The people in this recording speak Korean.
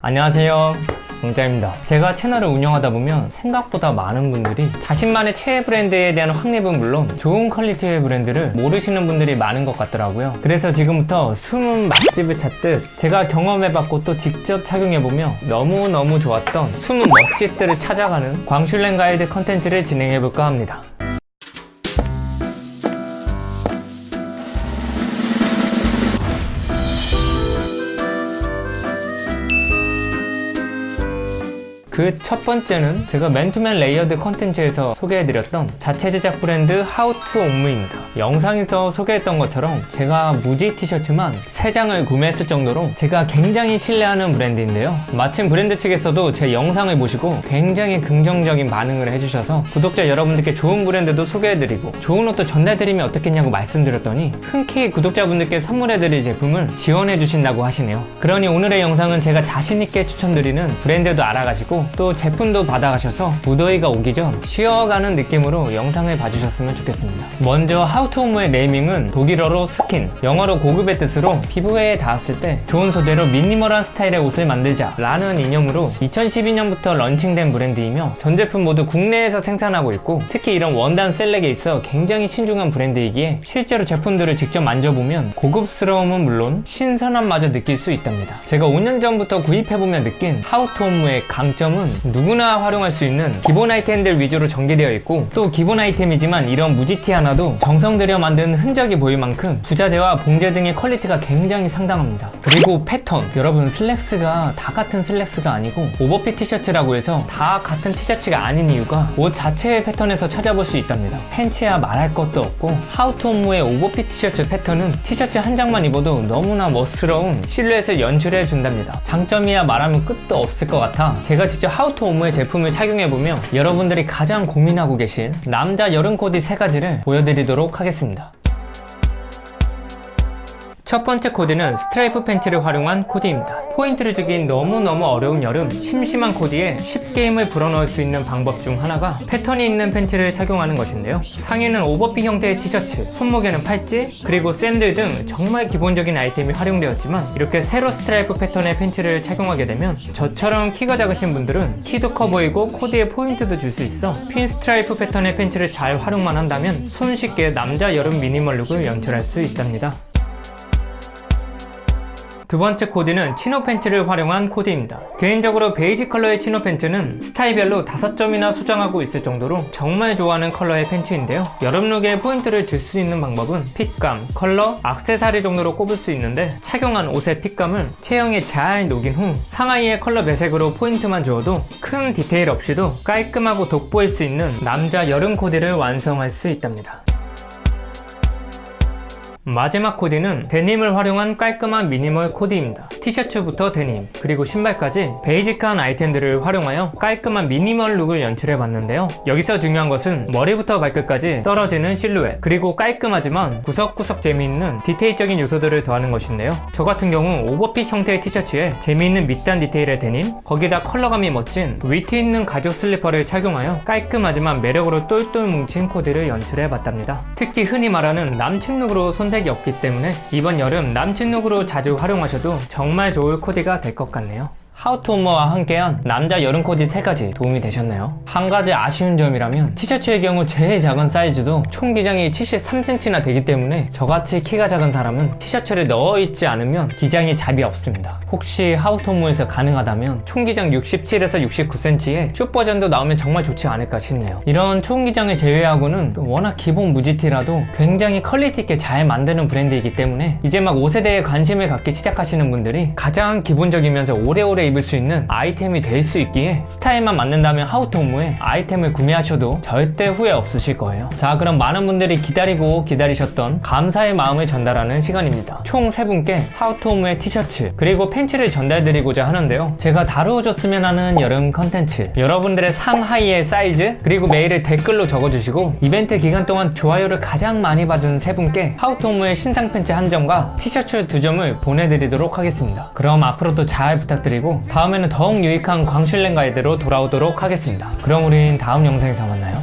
안녕하세요. 공짜입니다. 제가 채널을 운영하다 보면 생각보다 많은 분들이 자신만의 최애 브랜드에 대한 확립은 물론 좋은 퀄리티의 브랜드를 모르시는 분들이 많은 것 같더라고요. 그래서 지금부터 숨은 맛집을 찾듯 제가 경험해봤고 또 직접 착용해보며 너무너무 좋았던 숨은 멋집들을 찾아가는 광슐랭 가이드 컨텐츠를 진행해볼까 합니다. 그 첫 번째는 제가 맨투맨 레이어드 컨텐츠에서 소개해드렸던 자체 제작 브랜드 하우투 옴무입니다. 영상에서 소개했던 것처럼 제가 무지 티셔츠만 3장을 구매했을 정도로 제가 굉장히 신뢰하는 브랜드인데요. 마침 브랜드 측에서도 제 영상을 보시고 굉장히 긍정적인 반응을 해주셔서 구독자 여러분들께 좋은 브랜드도 소개해드리고 좋은 옷도 전달드리면 어떻겠냐고 말씀드렸더니 흔쾌히 구독자분들께 선물해드릴 제품을 지원해주신다고 하시네요. 그러니 오늘의 영상은 제가 자신있게 추천드리는 브랜드도 알아가시고 또 제품도 받아가셔서 무더위가 오기 전 쉬어가는 느낌으로 영상을 봐주셨으면 좋겠습니다. 먼저 하우투홈의 네이밍은 독일어로 스킨, 영어로 고급의 뜻으로 피부에 닿았을 때 좋은 소재로 미니멀한 스타일의 옷을 만들자 라는 이념으로 2012년부터 런칭된 브랜드이며 전 제품 모두 국내에서 생산하고 있고 특히 이런 원단 셀렉에 있어 굉장히 신중한 브랜드이기에 실제로 제품들을 직접 만져보면 고급스러움은 물론 신선함마저 느낄 수 있답니다. 제가 5년 전부터 구입해보며 느낀 하우투홈의 강점은 누구나 활용할 수 있는 기본 아이템들 위주로 전개되어 있고 또 기본 아이템이지만 이런 무지티 하나도 정성 들여 만든 흔적이 보일 만큼 부자재와 봉제 등의 퀄리티가 굉장히 상당합니다. 그리고 패턴 여러분 슬랙스가 다 같은 슬랙스가 아니고 오버핏 티셔츠라고 해서 다 같은 티셔츠가 아닌 이유가 옷 자체의 패턴에서 찾아볼 수 있답니다. 팬츠야 말할 것도 없고 하우투홈무의 오버핏 티셔츠 패턴은 티셔츠 한 장만 입어도 너무나 멋스러운 실루엣을 연출해 준답니다. 장점이야 말하면 끝도 없을 것 같아 제가 직접 하우투홈무의 제품을 착용해보며 여러분들이 가장 고민하고 계신 남자 여름 코디 세 가지를 보여드리도록 하겠습니다. 첫 번째 코디는 스트라이프 팬티를 활용한 코디입니다. 포인트를 주긴 너무너무 어려운 여름, 심심한 코디에 쉽게 힘을 불어넣을 수 있는 방법 중 하나가 패턴이 있는 팬티를 착용하는 것인데요. 상의는 오버핏 형태의 티셔츠, 손목에는 팔찌, 그리고 샌들 등 정말 기본적인 아이템이 활용되었지만 이렇게 세로 스트라이프 패턴의 팬티를 착용하게 되면 저처럼 키가 작으신 분들은 키도 커 보이고 코디에 포인트도 줄 수 있어 핀 스트라이프 패턴의 팬티를 잘 활용만 한다면 손쉽게 남자 여름 미니멀 룩을 연출할 수 있답니다. 두 번째 코디는 치노 팬츠를 활용한 코디입니다. 개인적으로 베이지 컬러의 치노 팬츠는 스타일별로 5점이나 수정하고 있을 정도로 정말 좋아하는 컬러의 팬츠인데요. 여름 룩에 포인트를 줄 수 있는 방법은 핏감, 컬러, 악세사리 정도로 꼽을 수 있는데 착용한 옷의 핏감을 체형에 잘 녹인 후 상하이의 컬러 배색으로 포인트만 주어도 큰 디테일 없이도 깔끔하고 돋보일 수 있는 남자 여름 코디를 완성할 수 있답니다. 마지막 코디는 데님을 활용한 깔끔한 미니멀 코디입니다. 티셔츠부터 데님, 그리고 신발까지 베이직한 아이템들을 활용하여 깔끔한 미니멀 룩을 연출해봤는데요. 여기서 중요한 것은 머리부터 발끝까지 떨어지는 실루엣, 그리고 깔끔하지만 구석구석 재미있는 디테일적인 요소들을 더하는 것인데요. 저 같은 경우 오버핏 형태의 티셔츠에 재미있는 밑단 디테일의 데님, 거기다 컬러감이 멋진 위트 있는 가죽 슬리퍼를 착용하여 깔끔하지만 매력으로 똘똘 뭉친 코디를 연출해봤답니다. 특히 흔히 말하는 남친 룩으로 손색이 없기 때문에 이번 여름 남친 룩으로 자주 활용하셔도 정말 좋을 코디가 될 것 같네요. 하우투홈머와 함께한 남자 여름 코디 3가지 도움이 되셨나요? 한 가지 아쉬운 점이라면 티셔츠의 경우 제일 작은 사이즈도 총 기장이 73cm나 되기 때문에 저같이 키가 작은 사람은 티셔츠를 넣어 입지 않으면 기장이 잡이 없습니다. 혹시 하우투홈머에서 가능하다면 총 기장 67에서 69cm의 숏 버전도 나오면 정말 좋지 않을까 싶네요. 이런 총 기장을 제외하고는 워낙 기본 무지티라도 굉장히 퀄리티 있게 잘 만드는 브랜드이기 때문에 이제 막 옷에 대해 관심을 갖기 시작하시는 분들이 가장 기본적이면서 오래오래 입을 수 있는 아이템이 될 수 있기에 스타일만 맞는다면 하우토무에 아이템을 구매하셔도 절대 후회 없으실 거예요. 자, 그럼 많은 분들이 기다리고 기다리셨던 감사의 마음을 전달하는 시간입니다. 총세 분께 하우토무의 티셔츠 그리고 팬츠를 전달드리고자 하는데요. 제가 다루어줬으면 하는 여름 컨텐츠 여러분들의 상하이의 사이즈 그리고 메일을 댓글로 적어주시고 이벤트 기간 동안 좋아요를 가장 많이 받은 세 분께 하우토무의 신상 팬츠 한 점과 티셔츠 두 점을 보내드리도록 하겠습니다. 그럼 앞으로도 잘 부탁드리고 다음에는 더욱 유익한 광슐랭 가이드로 돌아오도록 하겠습니다. 그럼 우린 다음 영상에서 만나요.